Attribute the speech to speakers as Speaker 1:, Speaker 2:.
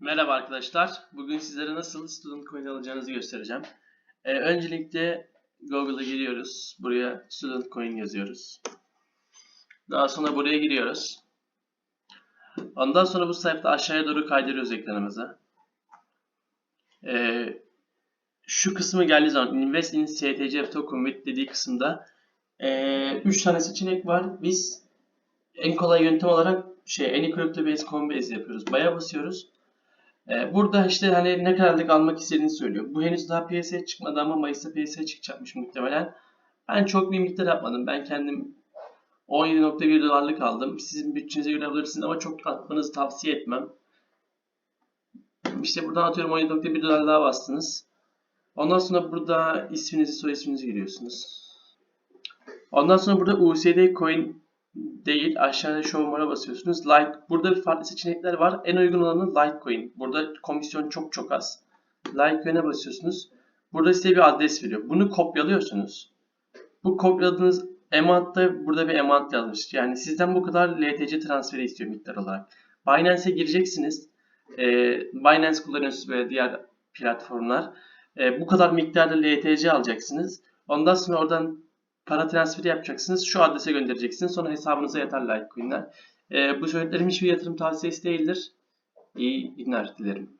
Speaker 1: Merhaba arkadaşlar. Bugün sizlere nasıl Student Coin alacağınızı göstereceğim. Ee, öncelikle Google'a giriyoruz. Buraya Student Coin yazıyoruz. Daha sonra buraya giriyoruz. Ondan sonra bu sayfada aşağıya doğru kaydırıyoruz ekranımıza. Ee, şu kısmı geldiği zaman Invest in STC Token with dediği kısımda 3 tane seçenek var. Biz en kolay yöntem olarak şey Any Crypto Base Coinbase yapıyoruz. Baya basıyoruz. Ee, Burada işte hani ne kadarlık almak istediğini söylüyor. Bu henüz daha piyasaya çıkmadı ama Mayıs'ta piyasaya çıkacakmış muhtemelen. Ben çok bir miktar yapmadım. Ben kendim 17.1 dolarlık aldım. Sizin bütçenize göre alabilirsiniz ama çok atmanızı tavsiye etmem. İşte buradan atıyorum 17.1 dolar daha bastınız. Ondan sonra burada isminizi, soy isminizi giriyorsunuz. Ondan sonra burada USD coin değil aşağıda show more'a basıyorsunuz. Like burada bir farklı seçenekler var. En uygun olanı Litecoin. Burada komisyon çok çok az. Litecoin'e basıyorsunuz. Burada size bir adres veriyor. Bunu kopyalıyorsunuz. Bu kopyaladığınız amount'ta burada bir amount yazmış. Yani sizden bu kadar LTC transferi istiyor miktar olarak. Binance'e gireceksiniz. Ee, Binance kullanıyorsunuz böyle diğer platformlar. Ee, bu kadar miktarda LTC alacaksınız. Ondan sonra oradan para transferi yapacaksınız. Şu adrese göndereceksiniz. Sonra hesabınıza yatar Litecoin'ler. Ee, bu söylediklerim hiçbir yatırım tavsiyesi değildir. İyi günler dilerim.